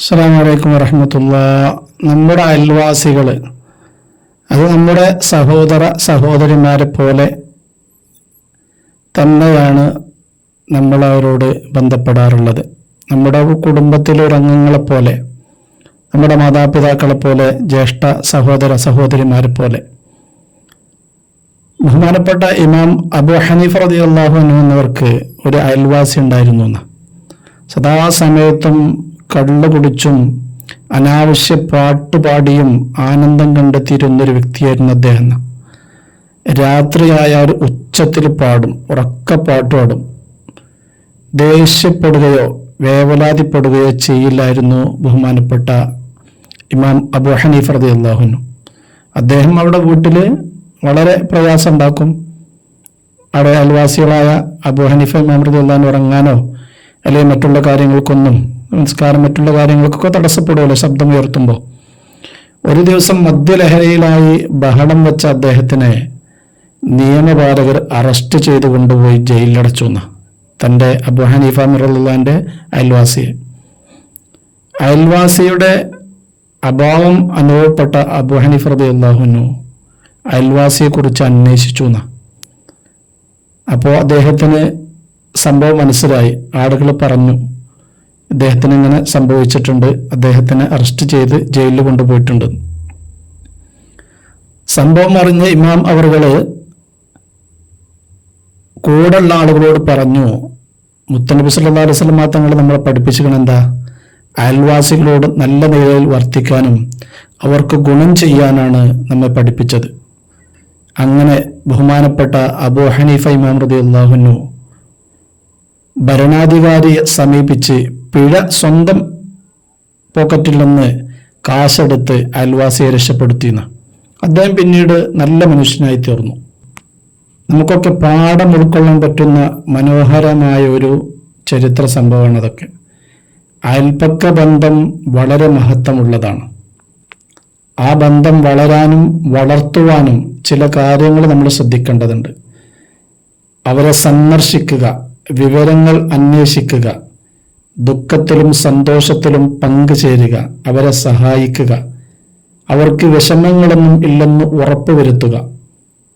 അസ്സാം വലൈക്കും വരഹമത്തുള്ള നമ്മുടെ അയൽവാസികൾ അത് നമ്മുടെ സഹോദര സഹോദരിമാരെ പോലെ തന്നെയാണ് നമ്മൾ അവരോട് ബന്ധപ്പെടാറുള്ളത്. നമ്മുടെ കുടുംബത്തിലെ ഒരു നമ്മുടെ മാതാപിതാക്കളെ പോലെ ജ്യേഷ്ഠ സഹോദര സഹോദരിമാരെ പോലെ. ബഹുമാനപ്പെട്ട ഇമാം അബു ഹനീഫ് റതി അള്ളാഹു എന്നവർക്ക് ഒരു അയൽവാസി ഉണ്ടായിരുന്നു എന്ന്. സദാസമയത്തും കള്ളു കുടിച്ചും അനാവശ്യ പാട്ടുപാടിയും ആനന്ദം കണ്ടെത്തിയിരുന്നൊരു വ്യക്തിയായിരുന്നു അദ്ദേഹം. രാത്രിയായാൽ ഉച്ചത്തിൽ പാടും ഉറക്ക പാട്ട് പാടും. ദേഷ്യപ്പെടുകയോ വേവലാതിപ്പെടുകയോ ചെയ്യില്ലായിരുന്നു ബഹുമാനപ്പെട്ട ഇമാം അബു ഹനീഫ് റതി അള്ളാഹുനു അദ്ദേഹം അവിടെ വീട്ടിൽ വളരെ പ്രയാസം ഉണ്ടാക്കും. അവിടെ അയൽവാസികളായ അബു ഹനീഫ് ഇമാം റതി അള്ളഹാൻ ഉറങ്ങാനോ അല്ലെങ്കിൽ മറ്റുള്ള കാര്യങ്ങൾക്കൊന്നും നമസ്കാരം മറ്റുള്ള കാര്യങ്ങൾക്കൊക്കെ തടസ്സപ്പെടുമല്ലോ ശബ്ദം ഉയർത്തുമ്പോൾ ഒരു ദിവസം മദ്യലഹരിയിലായി ബഹളം വെച്ച അദ്ദേഹത്തിനെ നിയമപാലകർ അറസ്റ്റ് ചെയ്ത് കൊണ്ടുപോയി ജയിലിലടച്ചു എന്ന്. തന്റെ അബു ഹനീഫ മിറുള്ളാന്റെ അയൽവാസിയെ. അയൽവാസിയുടെ അഭാവം അനുഭവപ്പെട്ട അബു ഹനീഫ് റബി അള്ളാഹുനു അയൽവാസിയെക്കുറിച്ച് അന്വേഷിച്ചു എന്ന. അപ്പോൾ അദ്ദേഹത്തിന് സംഭവം മനസ്സിലായി. ആളുകൾ പറഞ്ഞു അദ്ദേഹത്തിന് ഇങ്ങനെ സംഭവിച്ചിട്ടുണ്ട്? അദ്ദേഹത്തിനെ അറസ്റ്റ് ചെയ്ത് ജയിലിൽ കൊണ്ടുപോയിട്ടുണ്ട്. സംഭവം അറിഞ്ഞ ഇമാം അവറുകൾ കൂടെയുള്ള ആളുകളോട് പറഞ്ഞു മുത്തനബി സല്ലാ അലൈഹി സ്വലമാ തങ്ങൾ നമ്മളെ പഠിപ്പിച്ചിരിക്കണം എന്താ? അയൽവാസികളോട് നല്ല നിലയിൽ വർത്തിക്കാനും അവർക്ക് ഗുണം ചെയ്യാനാണ് നമ്മെ പഠിപ്പിച്ചത്. അങ്ങനെ ബഹുമാനപ്പെട്ട അബു ഹനീഫ ഇമാം റതി അള്ളാഹുനു ഭരണാധികാരിയെ സമീപിച്ച് പിഴ സ്വന്തം പോക്കറ്റിൽ നിന്ന് കാശെടുത്ത് അയൽവാസിയെ രക്ഷപ്പെടുത്തിയെന്ന്. അദ്ദേഹം പിന്നീട് നല്ല മനുഷ്യനായി തീർന്നു. നമുക്കൊക്കെ പാഠം ഉൾക്കൊള്ളാൻ പറ്റുന്ന മനോഹരമായ ഒരു ചരിത്ര സംഭവമാണ് അതൊക്കെ. അയൽപ്പക്ക ബന്ധം വളരെ മഹത്വമുള്ളതാണ്. ആ ബന്ധം വളരാനും വളർത്തുവാനും ചില കാര്യങ്ങൾ നമ്മൾ ശ്രദ്ധിക്കേണ്ടതുണ്ട്. അവരെ സന്ദർശിക്കുക വിവരങ്ങൾ അന്വേഷിക്കുക ദുഃഖത്തിലും സന്തോഷത്തിലും പങ്കുചേരുക അവരെ സഹായിക്കുക. അവർക്ക് വിഷമങ്ങളൊന്നും ഇല്ലെന്ന് ഉറപ്പുവരുത്തുക.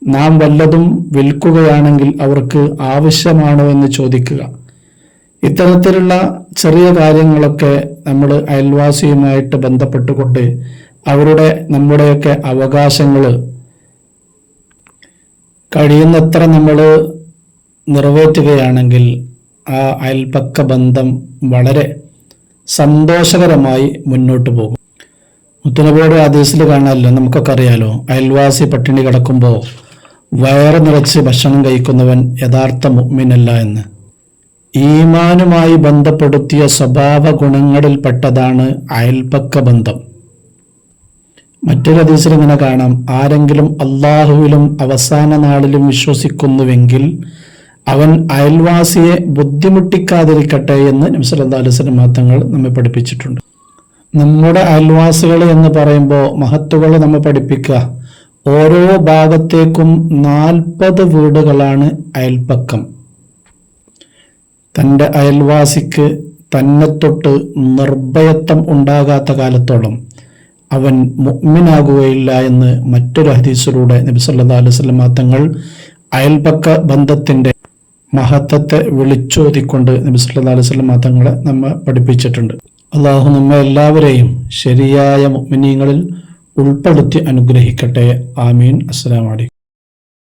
നാം വല്ലതും വിൽക്കുകയാണെങ്കിൽ അവർക്ക് ആവശ്യമാണോ എന്ന് ചോദിക്കുക. ഇത്തരത്തിലുള്ള ചെറിയ കാര്യങ്ങളൊക്കെ നമ്മൾ അയൽവാസിയുമായിട്ട് ബന്ധപ്പെട്ടുകൊണ്ട് അവരുടെ നമ്മുടെയൊക്കെ അവകാശങ്ങൾ കഴിയുന്നത്ര നമ്മൾ നിറവേറ്റുകയാണെങ്കിൽ ആ അയൽപക്ക ബന്ധം വളരെ സന്തോഷകരമായി മുന്നോട്ട് പോകും. മുത്തനബിയുടെ ആദേശത്തിൽ കാണാമല്ലോ നമുക്കൊക്കെ അറിയാലോ അയൽവാസി പട്ടിണി കിടക്കുമ്പോൾ വയറ് നിറച്ച് ഭക്ഷണം കഴിക്കുന്നവൻ യഥാർത്ഥ മുഗ്മിനല്ല എന്ന്. ഈമാനുമായി ബന്ധപ്പെടുത്തിയ സ്വഭാവ ഗുണങ്ങളിൽപ്പെട്ടതാണ് അയൽപക്ക ബന്ധം മറ്റൊരു ഹദീസിൽ ഇങ്ങനെ കാണാം ആരെങ്കിലും അള്ളാഹുവിലും അവസാന നാളിലും വിശ്വസിക്കുന്നുവെങ്കിൽ അവൻ അയൽവാസിയെ ബുദ്ധിമുട്ടിക്കാതിരിക്കട്ടെ എന്ന് നബ്സല്ലാ അലുസ്ലം നമ്മെ പഠിപ്പിച്ചിട്ടുണ്ട്. നമ്മുടെ അയൽവാസികൾ എന്ന് പറയുമ്പോൾ മഹത്തുകൾ നമ്മെ പഠിപ്പിക്കുക. ഓരോ ഭാഗത്തേക്കും നാൽപ്പത് വീടുകളാണ് അയൽപ്പക്കം തന്റെ അയൽവാസിക്ക് തന്നെ തൊട്ട് നിർഭയത്വം ഉണ്ടാകാത്ത കാലത്തോളം അവൻ മുഗ്മിനാകുകയില്ല എന്ന് മറ്റൊരു ഹദീസിലൂടെ നബിസല്ലാ അലൈവല്ല തങ്ങൾ അയൽപക്ക ബന്ധത്തിന്റെ മഹത്വത്തെ വിളിച്ചോതിക്കൊണ്ട് നബി സല്ലാ അലൈഹി സ്വലം തങ്ങളെ നമ്മെ പഠിപ്പിച്ചിട്ടുണ്ട്. അള്ളാഹു നമ്മെ എല്ലാവരെയും ശരിയായ മുഗ്മിനീങ്ങളിൽ ഉൾപ്പെടുത്തി അനുഗ്രഹിക്കട്ടെ. ആമീൻ. അസ്സലാമലൈക്കും